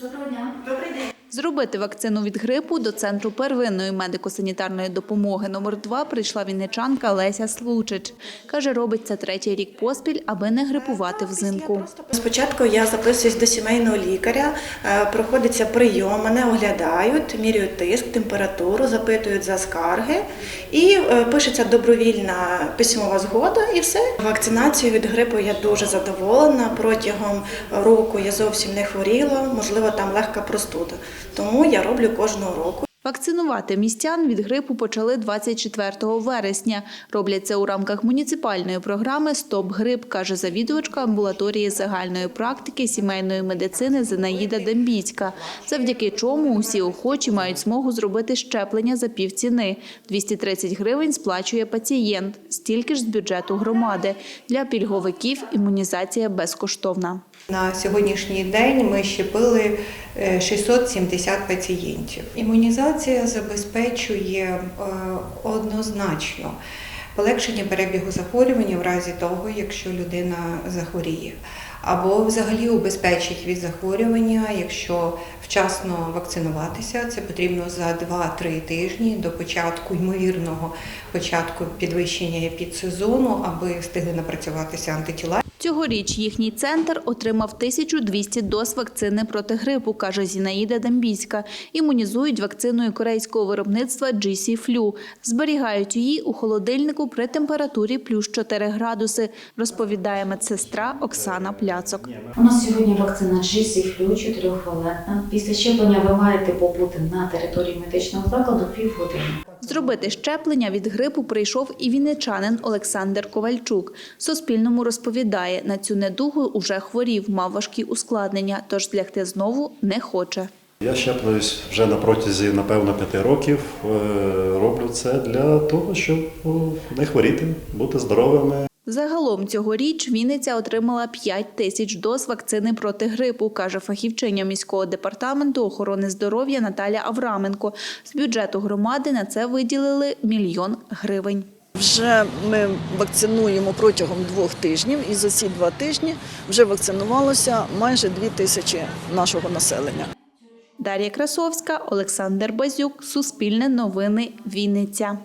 Доброго дня. Добрий день. Зробити вакцину від грипу до центру первинної медико-санітарної допомоги номер 2 прийшла вінничанка Леся Случич. Каже, робить це третій рік поспіль, аби не грипувати взимку. Спочатку я записуюсь до сімейного лікаря, е, проходиться прийом, мене оглядають, міряють тиск, температуру, запитують за скарги і е, пишеться добровільна письмова згода і все. Вакцинацією від грипу я дуже задоволена. Протягом року я зовсім не хворіла, можливо, там легка простуда. Тому я роблю кожного року. Вакцинувати містян від грипу почали 24 вересня. Роблять це у рамках муніципальної програми Стоп грип, каже завідувачка амбулаторії загальної практики сімейної медицини Зинаїда Дембіцька. Завдяки чому усі охочі мають змогу зробити щеплення за півціни. 230 гривень сплачує пацієнт, стільки ж з бюджету громади. Для пільговиків імунізація безкоштовна. На сьогоднішній день ми щепили е, 670 пацієнтів. Імунізація забезпечує е, однозначно полегшення перебігу захворювання в разі того, якщо людина захворіє. Або взагалі убезпечить від захворювання, якщо вчасно вакцинуватися, це потрібно за 2-3 тижні до початку ймовірного початку підвищення епідсезону, аби встигли напрацюватися антитіла. Цьогоріч їхній центр отримав 1200 доз вакцини проти грипу, каже Зінаїда Дамбійська. Імунізують вакциною корейського виробництва GC Flu. Зберігають її у холодильнику при температурі плюс 4 градуси, розповідає медсестра Оксана Пляцок. У нас сьогодні вакцина GC Flu 4-валентна. Після щеплення ви маєте побути на території медичного закладу півгодини. Зробити щеплення від грипу прийшов і вінничанин Олександр Ковальчук. Суспільному розповідає, на цю недугу уже хворів, мав важкі ускладнення, тож злягти знову не хоче. Я щеплююсь вже на протязі, напевно, п'яти років. Е, Роблю це для того, щоб не хворіти, бути здоровими. Загалом цьогоріч Вінниця отримала 5 тисяч доз вакцини проти грипу, каже фахівчиня міського департаменту охорони здоров'я Наталя Авраменко. З бюджету громади на це виділили мільйон гривень. Вже ми вакцинуємо протягом двох тижнів, і за ці два тижні вже вакцинувалося майже дві тисячі нашого населення. Дар'я Красовська, Олександр Базюк, Суспільне новини, Вінниця.